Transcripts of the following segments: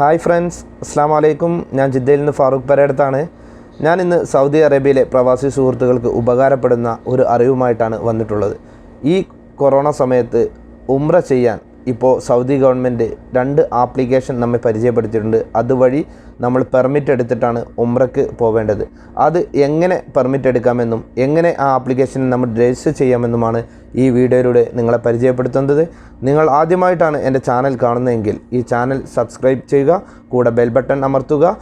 Hi friends അസ്സാം വലൈക്കും ഞാൻ ജിദ്ദയിൽ നിന്ന് ഫാറൂഖ് പരേടത്താണ്. ഞാൻ ഇന്ന് സൗദി അറേബ്യയിലെ പ്രവാസി സുഹൃത്തുക്കൾക്ക് ഉപകാരപ്പെടുന്ന ഒരു അറിവുമായിട്ടാണ് വന്നിട്ടുള്ളത്. ഈ കൊറോണ സമയത്ത് ഉംറ ചെയ്യാൻ ഇപ്പോൾ സൗദി ഗവൺമെന്റ് രണ്ട് ആപ്ലിക്കേഷൻ നമ്മെ പരിചയപ്പെടുത്തിയിട്ടുണ്ട്. അതുവഴി നമ്മൾ പെർമിറ്റ് എടുത്തിട്ടാണ് ഉമ്രക്ക് പോവേണ്ടത്. അത് എങ്ങനെ പെർമിറ്റ് എടുക്കാമെന്നും എങ്ങനെ ആ ആപ്ലിക്കേഷൻ നമ്മൾ രജിസ്റ്റർ ചെയ്യാമെന്നുമാണ് ഈ വീഡിയോയിലൂടെ നിങ്ങളെ പരിചയപ്പെടുത്തുന്നത്. നിങ്ങൾ ആദ്യമായിട്ടാണ് എന്റെ ചാനൽ കാണുന്നതെങ്കിൽ ഈ ചാനൽ സബ്സ്ക്രൈബ് ചെയ്യുക കൂടെ ബെൽ ബട്ടൺ അമർത്തുക.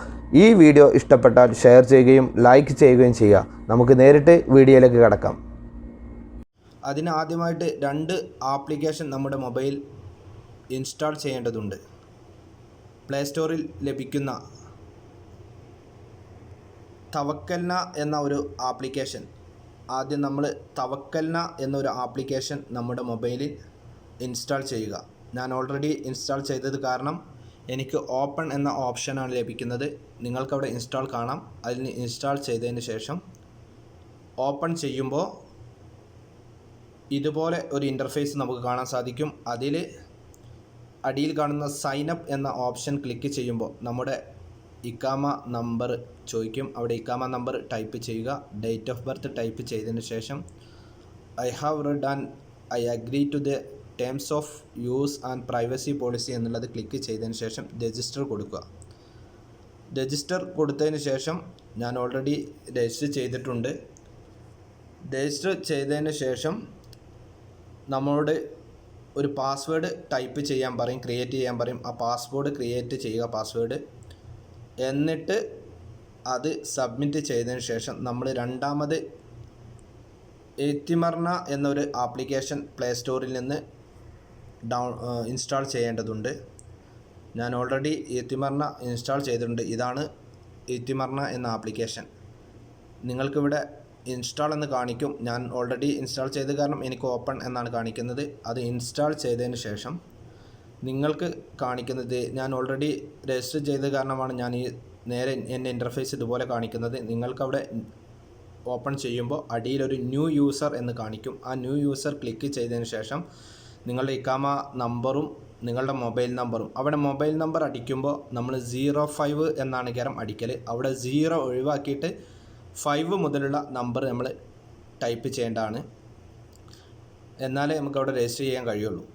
ഈ വീഡിയോ ഇഷ്ടപ്പെട്ടാൽ ഷെയർ ചെയ്യുകയും ലൈക്ക് ചെയ്യുകയും ചെയ്യുക. നമുക്ക് നേരിട്ട് വീഡിയോയിലേക്ക് കടക്കാം. അതിന് ആദ്യമായിട്ട് രണ്ട് ആപ്ലിക്കേഷൻ നമ്മുടെ മൊബൈൽ ഇൻസ്റ്റാൾ ചെയ്യേണ്ടതുണ്ട്. പ്ലേ സ്റ്റോറിൽ ലഭിക്കുന്ന തവക്കൽന എന്ന ഒരു ആപ്ലിക്കേഷൻ. ആദ്യം നമ്മൾ തവക്കൽന എന്നൊരു ആപ്ലിക്കേഷൻ നമ്മുടെ മൊബൈലിൽ ഇൻസ്റ്റാൾ ചെയ്യുക. ഞാൻ ഓൾറെഡി ഇൻസ്റ്റാൾ ചെയ്തത് കാരണം എനിക്ക് ഓപ്പൺ എന്ന ഓപ്ഷനാണ് ലഭിക്കുന്നത്. നിങ്ങൾക്കവിടെ ഇൻസ്റ്റാൾ കാണാം. അതിന് ഇൻസ്റ്റാൾ ചെയ്തതിന് ശേഷം ഓപ്പൺ ചെയ്യുമ്പോൾ ഇതുപോലെ ഒരു ഇന്റർഫേസ് നമുക്ക് കാണാൻ സാധിക്കും. അതിൽ അടിയിൽ കാണുന്ന സൈൻ അപ്പ് എന്ന ഓപ്ഷൻ ക്ലിക്ക് ചെയ്യുമ്പോൾ നമ്മുടെ ഇക്കാമ നമ്പർ ചോദിക്കും. അവിടെ ഇക്കാമ നമ്പർ ടൈപ്പ് ചെയ്യുക. ഡേറ്റ് ഓഫ് ബർത്ത് ടൈപ്പ് ചെയ്തതിന് ശേഷം I have read and I agree to the terms of use and privacy policy എന്നുള്ളത് ക്ലിക്ക് ചെയ്തതിന് ശേഷം രജിസ്റ്റർ കൊടുക്കുക. രജിസ്റ്റർ കൊടുത്തതിന് ശേഷം ഞാൻ ഓൾറെഡി രജിസ്റ്റർ ചെയ്തിട്ടുണ്ട്. രജിസ്റ്റർ ചെയ്തതിന് ശേഷം നമ്മളോട് ഒരു പാസ്വേഡ് ടൈപ്പ് ചെയ്യാൻ പറയും ക്രിയേറ്റ് ചെയ്യാൻ പറയും. ആ പാസ്വേഡ് ക്രിയേറ്റ് ചെയ്യുക പാസ്വേഡ് എന്നിട്ട് അത് സബ്മിറ്റ് ചെയ്തതിന് ശേഷം നമ്മൾ രണ്ടാമത് എത്തിമർണ എന്നൊരു ആപ്ലിക്കേഷൻ പ്ലേ സ്റ്റോറിൽ നിന്ന് ഡൗൺ ഇൻസ്റ്റാൾ ചെയ്യേണ്ടതുണ്ട്. ഞാൻ ഓൾറെഡി എത്തിമർണ ഇൻസ്റ്റാൾ ചെയ്തിട്ടുണ്ട്. ഇതാണ് എത്തിമർണ എന്ന ആപ്ലിക്കേഷൻ നിങ്ങൾക്കിവിടെ ഇൻസ്റ്റാൾ എന്ന് കാണിക്കും. ഞാൻ ഓൾറെഡി ഇൻസ്റ്റാൾ ചെയ്ത കാരണം എനിക്ക് ഓപ്പൺ എന്നാണ് കാണിക്കുന്നത്. അത് ഇൻസ്റ്റാൾ ചെയ്തതിന് ശേഷം നിങ്ങൾക്ക് കാണിക്കുന്നത് ഞാൻ ഓൾറെഡി രജിസ്റ്റർ ചെയ്ത കാരണമാണ് ഞാൻ ഈ നേരെ എന്റെ ഇന്റർഫേസ് ഇതുപോലെ കാണിക്കുന്നത്. നിങ്ങൾക്കവിടെ ഓപ്പൺ ചെയ്യുമ്പോൾ അടിയിലൊരു ന്യൂ യൂസർ എന്ന് കാണിക്കും. ആ ന്യൂ യൂസർ ക്ലിക്ക് ചെയ്തതിന് ശേഷം നിങ്ങളുടെ ഇക്കാമ നമ്പറും നിങ്ങളുടെ മൊബൈൽ നമ്പറും അവിടെ മൊബൈൽ നമ്പർ അടിക്കുമ്പോൾ നമ്മൾ സീറോ ഫൈവ് എന്നാണ് കയറം അടിക്കൽ അവിടെ സീറോ ഒഴിവാക്കിയിട്ട് ഫൈവ് മുതലുള്ള നമ്പർ നമ്മൾ ടൈപ്പ് ചെയ്യേണ്ടതാണ്. എന്നാലേ നമുക്ക് അവിടെ രജിസ്റ്റർ ചെയ്യാൻ കഴിയുള്ളൂ.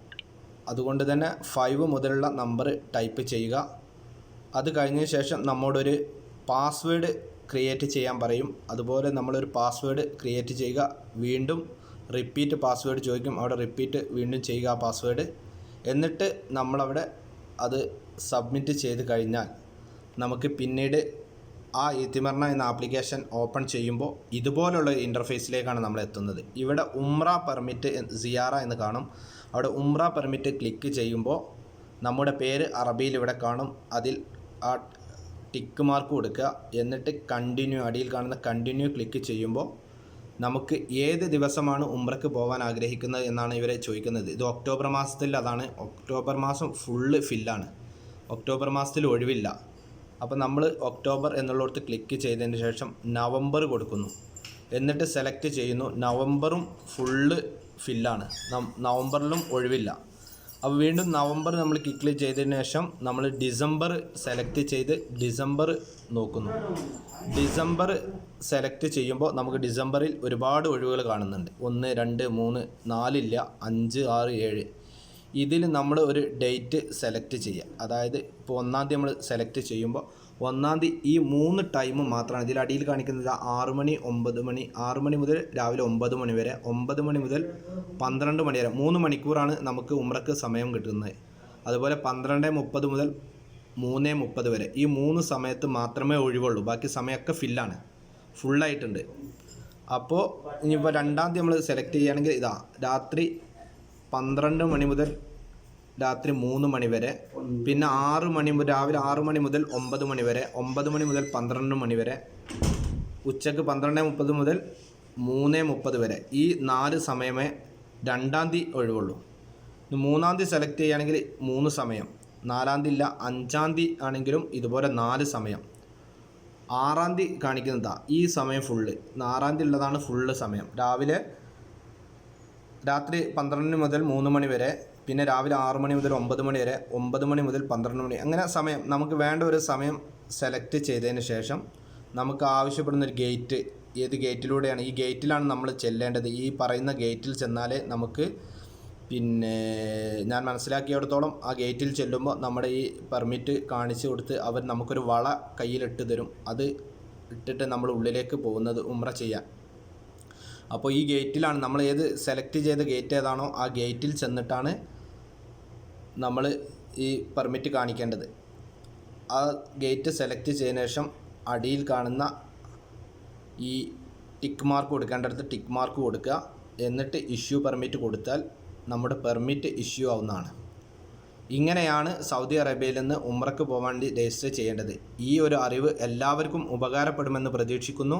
അതുകൊണ്ട് തന്നെ ഫൈവ് മുതലുള്ള നമ്പർ ടൈപ്പ് ചെയ്യുക. അത് കഴിഞ്ഞ ശേഷം നമ്മോടൊരു പാസ്വേഡ് ക്രിയേറ്റ് ചെയ്യാൻ പറയും. അതുപോലെ നമ്മളൊരു പാസ്വേഡ് ക്രിയേറ്റ് ചെയ്യുക. വീണ്ടും റിപ്പീറ്റ് പാസ്വേഡ് ചോദിക്കും. അവിടെ റിപ്പീറ്റ് വീണ്ടും ചെയ്യുക ആ പാസ്വേഡ് എന്നിട്ട് നമ്മളവിടെ അത് സബ്മിറ്റ് ചെയ്ത് കഴിഞ്ഞാൽ നമുക്ക് പിന്നീട് ആ ഇത്തിമർണ എന്ന ആപ്ലിക്കേഷൻ ഓപ്പൺ ചെയ്യുമ്പോൾ ഇതുപോലുള്ള ഇന്റർഫേസിലേക്കാണ് നമ്മൾ എത്തുന്നത്. ഇവിടെ ഉംറ പെർമിറ്റ് സിയാറ എന്ന് കാണും. അവിടെ ഉംറ പെർമിറ്റ് ക്ലിക്ക് ചെയ്യുമ്പോൾ നമ്മുടെ പേര് അറബിയിൽ ഇവിടെ കാണും. അതിൽ ആ ടിക്ക് മാർക്ക് കൊടുക്കുക. എന്നിട്ട് കണ്ടിന്യൂ അടിയിൽ കാണുന്ന കണ്ടിന്യൂ ക്ലിക്ക് ചെയ്യുമ്പോൾ നമുക്ക് ഏത് ദിവസമാണ് ഉംറയ്ക്ക് പോകാൻ ആഗ്രഹിക്കുന്നത് എന്നാണ് ഇവരെ ചോദിക്കുന്നത്. ഇത് ഒക്ടോബർ മാസത്തിൽ അതാണ്. ഒക്ടോബർ മാസം ഫുള്ള് ഫില്ലാണ് ഒക്ടോബർ മാസത്തിൽ ഒഴിവില്ല. അപ്പോൾ നമ്മൾ ഒക്ടോബർ എന്നുള്ളിടത്ത് ക്ലിക്ക് ചെയ്തതിന് ശേഷം നവംബർ കൊടുക്കുന്നു. എന്നിട്ട് സെലക്ട് ചെയ്യുന്നു. നവംബറും ഫുള്ള് ഫില്ലാണ് നവംബറിലും ഒഴിവില്ല. അപ്പോൾ വീണ്ടും നവംബർ നമ്മൾ ക്ലിക്ക് ചെയ്തതിന് ശേഷം നമ്മൾ ഡിസംബർ സെലക്ട് ചെയ്ത് ഡിസംബർ നോക്കുന്നു. ഡിസംബർ സെലക്ട് ചെയ്യുമ്പോൾ നമുക്ക് ഡിസംബറിൽ ഒരുപാട് ഒഴിവുകൾ കാണുന്നുണ്ട്. ഒന്ന് രണ്ട് മൂന്ന് നാലില്ല അഞ്ച് ആറ് ഏഴ്. ഇതിൽ നമ്മൾ ഒരു ഡേറ്റ് സെലക്ട് ചെയ്യുക. അതായത് ഇപ്പോൾ ഒന്നാം തീയതി നമ്മൾ സെലക്ട് ചെയ്യുമ്പോൾ ഒന്നാം തീയതി ഈ മൂന്ന് ടൈം മാത്രമാണ് ഇതിൽ അടിയിൽ കാണിക്കുന്നത്. ആറ് മണി ഒമ്പത് മണി ആറ് മണി മുതൽ രാവിലെ ഒമ്പത് മണി വരെ ഒമ്പത് മണി മുതൽ പന്ത്രണ്ട് മണി വരെ മൂന്ന് മണിക്കൂറാണ് നമുക്ക് ഉമ്രക്ക് സമയം കിട്ടുന്നത്. അതുപോലെ പന്ത്രണ്ട് മുപ്പത് മുതൽ മൂന്ന് മുപ്പത് വരെ ഈ മൂന്ന് സമയത്ത് മാത്രമേ ഒഴിവുള്ളൂ. ബാക്കി സമയമൊക്കെ ഫില്ലാണ്. ഫുള്ളായിട്ടുണ്ട്. അപ്പോൾ ഇനിയിപ്പോൾ രണ്ടാം തീയതി നമ്മൾ സെലക്ട് ചെയ്യുകയാണെങ്കിൽ ഇതാ രാത്രി പന്ത്രണ്ട് മണി മുതൽ രാത്രി മൂന്ന് മണി വരെ പിന്നെ ആറ് മണി രാവിലെ ആറ് മണി മുതൽ ഒമ്പത് മണി വരെ ഒമ്പത് മണി മുതൽ പന്ത്രണ്ട് മണി വരെ ഉച്ചയ്ക്ക് പന്ത്രണ്ട് മുപ്പത് മുതൽ മൂന്ന് മുപ്പത് വരെ ഈ നാല് സമയമേ രണ്ടാം തീയതി ഒഴിവുള്ളൂ. മൂന്നാം തീയതി സെലക്ട് ചെയ്യുകയാണെങ്കിൽ മൂന്ന് സമയം നാലാം തീയതി ഇല്ല അഞ്ചാം തീയതി ആണെങ്കിലും ഇതുപോലെ നാല് സമയം. ആറാം തീയതി കാണിക്കുന്നതാണ് ഈ സമയം ഫുള്ള് ആറാം തീയതി ഉള്ളതാണ് ഫുള്ള് സമയം. രാവിലെ രാത്രി പന്ത്രണ്ട് മുതൽ മൂന്ന് മണി വരെ പിന്നെ രാവിലെ ആറ് മണി മുതൽ ഒമ്പത് മണി വരെ ഒമ്പത് മണി മുതൽ പന്ത്രണ്ട് മണി അങ്ങനെ സമയം നമുക്ക് വേണ്ട ഒരു സമയം സെലക്ട് ചെയ്തതിന് ശേഷം നമുക്ക് ആവശ്യപ്പെടുന്ന ഒരു ഗേറ്റ് ഏത് ഗേറ്റിലൂടെയാണ് ഈ ഗേറ്റിലാണ് നമ്മൾ ചെല്ലേണ്ടത്. ഈ പറയുന്ന ഗേറ്റിൽ ചെന്നാലേ നമുക്ക് പിന്നെ ഞാൻ മനസ്സിലാക്കിയിടത്തോളം ആ ഗേറ്റിൽ ചെല്ലുമ്പോൾ നമ്മുടെ ഈ പെർമിറ്റ് കാണിച്ചു കൊടുത്ത് അവർ നമുക്കൊരു വള കയ്യിലിട്ട് തരും. അത് ഇട്ടിട്ട് നമ്മൾ ഉള്ളിലേക്ക് പോകുന്നത് ഉമ്ര ചെയ്യാൻ. അപ്പോൾ ഈ ഗേറ്റിലാണ് നമ്മൾ ഏത് സെലക്ട് ചെയ്ത ഗേറ്റ് ഏതാണോ ആ ഗേറ്റിൽ ചെന്നിട്ടാണ് നമ്മൾ ഈ പെർമിറ്റ് കാണിക്കേണ്ടത്. ആ ഗേറ്റ് സെലക്ട് ചെയ്തതിനു ശേഷം അടിയിൽ കാണുന്ന ഈ ടിക്ക് മാർക്ക് കൊടുക്കേണ്ടടുത്ത് ടിക്ക് മാർക്ക് കൊടുക്കുക. എന്നിട്ട് ഇഷ്യൂ പെർമിറ്റ് കൊടുത്താൽ നമ്മുടെ പെർമിറ്റ് ഇഷ്യൂ ആവുന്നതാണ്. ഇങ്ങനെയാണ് സൗദി അറേബ്യയിൽ നിന്ന് ഉമ്രക്ക് പോകാൻ വേണ്ടി രജിസ്റ്റർ ചെയ്യേണ്ടത്. ഈ ഒരു അറിവ് എല്ലാവർക്കും ഉപകാരപ്പെടുമെന്ന് പ്രതീക്ഷിക്കുന്നു.